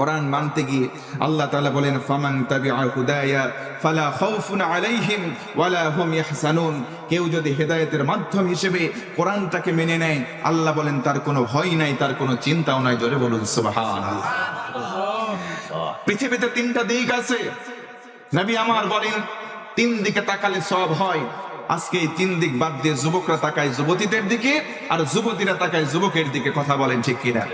কোরআন মানতে গিয়ে আল্লাহ তালা বলেন, ফামান তাবিআ হুদায়া ফালা খাউফুন আলাইহিম ওয়ালা হুম ইয়াহজানুন। কেউ যদি হেদায়েতের মাধ্যম হিসেবে কোরআনটাকে মেনে নেয়, আল্লাহ বলেন, তার কোনো ভয় নাই, তার কোনো চিন্তাও নাই। জোরে বলুন, সুবহানাল্লাহ। পৃথিবীতে তিনটা দিক আছে। নবী আমার বলেন, তিন দিকে তাকালে সব হয়। আজকে এই তিন দিক বাদ দিয়ে যুবকরা তাকায় যুবতীদের দিকে, আর যুবতীরা তাকায় যুবকের দিকে। কথা বলেন ঠিক কিনা?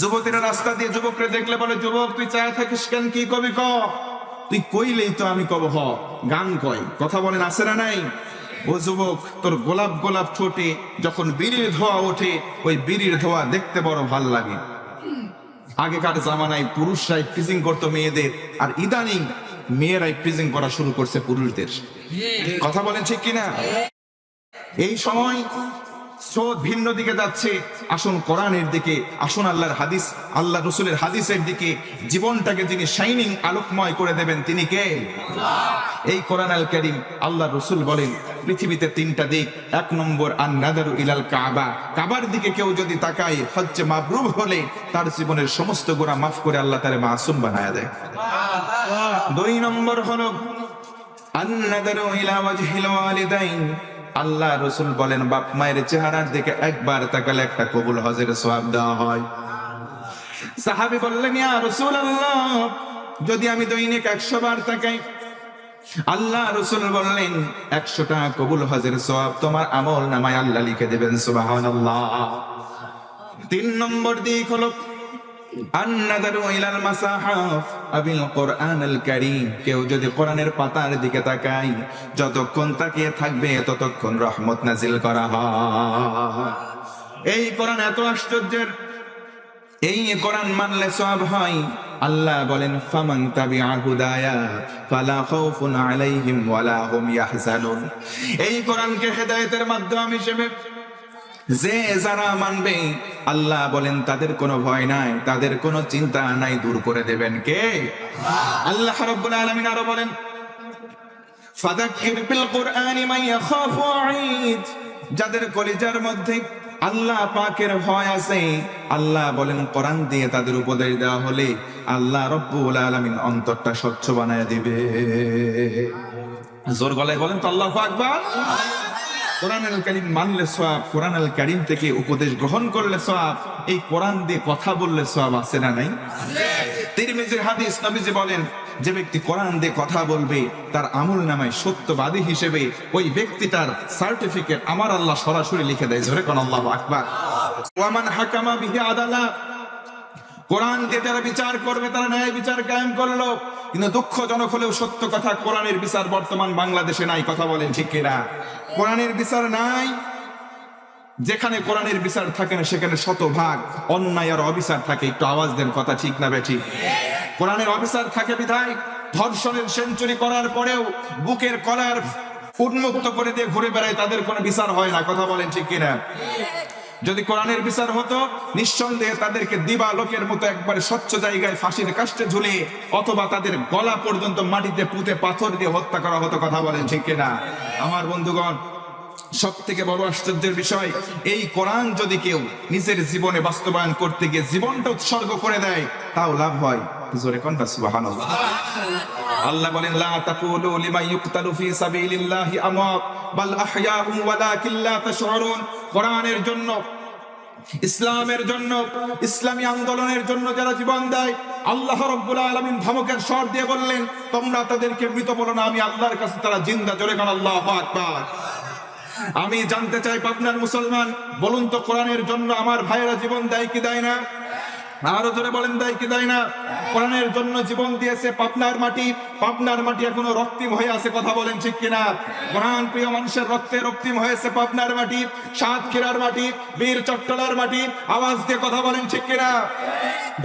যুবতীরা রাস্তা দিয়ে যুবকরা দেখলে বলে যুবক তুই চায় থাকিস কেন? কি কবি ক? তুই কইলেই তো আমি কব হ গান কয়। কথা বলেন আছে না নাই? ও যুবক তোর গোলাপ গোলাপ ঠোঁটে যখন বিড়ির ধোয়া ওঠে ওই বিড়ির ধোয়া দেখতে বড় ভালো লাগে। আগেকার জামানায় পুরুষরাই প্রিজিং করতো মেয়েদের আর ইদানিং মেয়েরাই প্রিজিং করা শুরু করছে পুরুষদের। কথা বলেন ঠিক কিনা? এই সময় স্রোত ভিন্ন দিকে যাচ্ছে। আসুন কোরআনের দিকে, আসুন আল্লাহর হাদিস, আল্লাহ রসুলের হাদিসের দিকে। জীবনটাকে যিনি শাইনিং আলোকময় করে দেবেন, তিনি কে? এই কোরআন আল করিম আল্লাহ রসুল বলেন, পৃথিবীতে তিনটা দিক। এক নম্বর আর নাদারু ইলাল কাবা। কাবার দিকে কেউ যদি তাকায় হচ্ছে মাবরুব হলে তার জীবনের সমস্ত গোড়া মাফ করে আল্লাহ তারে মাসুম বানায় দেয়। দুই নম্বর হলো, আন্নাদারু ইলা ওয়াজহিল আল্লাহ রসুল বলেন, বাপ মায়ের চেহারার দিকে একবার তাকালে একটা কবুল হজের সওয়াব দেওয়া হয়। সাহাবী বললেন, ইয়া রাসূলুল্লাহ, যদি আমি দৈনিক 100 বার তাকাই, আল্লাহ রসুল বললেন একশোটা কবুল হজের সওয়াব তোমার আমল নামায় আল্লাহ লিখে দেবেন, সুবহানাল্লাহ। তিন নম্বর দিক হলো, আন্নাদারু ইলাল মাসাহাফ। আবিল কোরআনুল কারীম, কেউ যদি কোরআনের পাতার দিকে তাকায়, যতক্ষণ তাকিয়ে থাকবে, ততক্ষণ রহমত নাজিল করা হয়। এই কোরআন এত আশ্চর্যের, এই কোরআন মানলে সব হয়। আল্লাহ বলেন, ফামান তাবিআ হুদায়া ফালা খাউফুন আলাইহিম ওয়ালা হুম ইয়াহজানুন। এই কোরআনকে হেদায়েতের মাধ্যম হিসেবে যে যারা মানবে, আল্লাহ বলেন, তাদের কোনো ভয় নাই, তাদের কোনো চিন্তা নাই, দূর করে দেবেন কে? আল্লাহ রাব্বুল আলামিন আরও বলেন যাদের কলিজার মধ্যে আল্লাহ পাকের ভয় আছে, আল্লাহ বলেন, কোরআন দিয়ে তাদের উপদেশ দেওয়া হলে আল্লাহ রব্বুল আলামিন অন্তরটা স্বচ্ছ বানায় দিবে। জোর গলায় বলেন তো আল্লাহু আকবার। কোরআন আল কারিম মানলে সওয়াব, কোরআন আল কারিম থেকে উপদেশ গ্রহণ করলে সওয়াব, এই কোরআন দিয়ে কথা বললে সওয়াব আছে না নাই? তিরমিজির হাদিস নবীজি বলেন, যে ব্যক্তি কোরআন দিয়ে কথা বলবে, তার আমল নামায় সত্যবাদী হিসেবে ওই ব্যক্তিটার সার্টিফিকেট আমার আল্লাহ সরাসরি লিখে দেয়। জোরে কোন আল্লাহ আকবার। ওয়ামান হাকামা বিহি আদালা কোরআন দিয়ে যারা বিচার করবে, তারা ন্যায় বিচার কায়েম করল কিন্তু দুঃখজনক হলেও সত্য কথা, কোরআনের বিচার বর্তমান বাংলাদেশে নাই। কথা বলেন ঠিক কিনা? কোরআনের বিচার নাই। যেখানে কোরআনের বিচার থাকে না, সেখানে শতভাগ অন্যায় আর অবিচার থাকে। একটু আওয়াজ দেন কথা ঠিক না বেঠি? কোরআনের অবিচার থাকে বিধায় ধর্ষণের সেঞ্চুরি করার পরেও বুকের কলার উন্মুক্ত করে দিয়ে ঘুরে বেড়ায়, তাদের কোনো বিচার হয় না। কথা বলেন ঠিক কিনা? যদি কোরআনের বিচার হতো, নিঃসন্দেহে তাদেরকে দিবা লোকের মতো একবারে স্বচ্ছ জায়গায় ফাঁসির কাষ্টে ঝুলে, অথবা তাদের গলা পর্যন্ত মাটিতে পুঁতে পাথর দিয়ে হত্যা করা হতো কথা বলেন ঠিক কিনা? আমার বন্ধুগণ সব থেকে বড় আশ্চর্যের বিষয়, এই কোরআন যদি কেউ নিজের জীবনে বাস্তবায়ন করতে গিয়ে জীবনটা উৎসর্গ করে দেয়, তাও লাভ হয়। জোরে কোনটা সুবহানাল্লাহ। আল্লাহ বলেন, লা তাকুলু ইউকতালু ফি সাবিলিল্লাহি আমওয়াত, বাল ওয়ালাকিন লা তাশউরুন। কোরআনের জন্য, ইসলামের জন্য, ইসলামী আন্দোলনের জন্য যারা জীবন দেয়, আল্লাহ রব্বুল আলামিন ধমকের স্বর দিয়ে বললেন, তোমরা তাদেরকে মৃত বলো না, আমি আল্লাহর কাছে তারা জিন্দা। জোরে কান, আল্লাহ আকবার। আমি জানতে চাই পাবনার মুসলমান, বলুন তো কোরআনের জন্য আমার ভাইয়েরা জীবন দেয় কি দেয় না? আরও জোরে বলেন, দেয় কি দেয় না? কোরআনের জন্য জীবন দিয়েছে পাবনার মাটি। পাবনার মাটি এখনও রক্তিম হয়ে আছে, কথা বলেন ঠিক কিনা? কোরআন প্রিয় মানুষের রক্তে রক্তিম হয়েছে পাবনার মাটি, সাতক্ষীরার মাটি, বীর চট্টলার মাটি। আওয়াজ দিয়ে কথা বলেন ঠিক কিনা?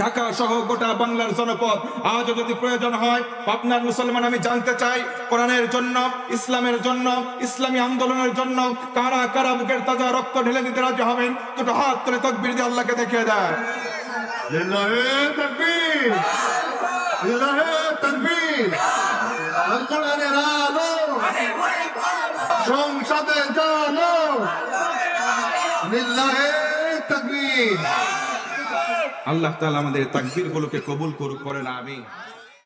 ঢাকা সহ গোটা বাংলার জনপদ, আজও যদি প্রয়োজন হয়, পাবনার মুসলমান আমি জানতে চাই কোরআনের জন্য, ইসলামের জন্য, ইসলামী আন্দোলনের জন্য কারা কারা বুকের তাজা রক্ত ঢেলে দিতে রাজি হবেন? দুটো হাত তুলে তকবির দিয়ে আল্লাহকে দেখিয়ে দেয় লিল্লাহে তাকবীর। লিল্লাহে তাকবীর। কোরআনের সংসদে জানো আল্লাহ তালা আমাদের তাকবীর গুলোকে কবুল করুক করেন আমি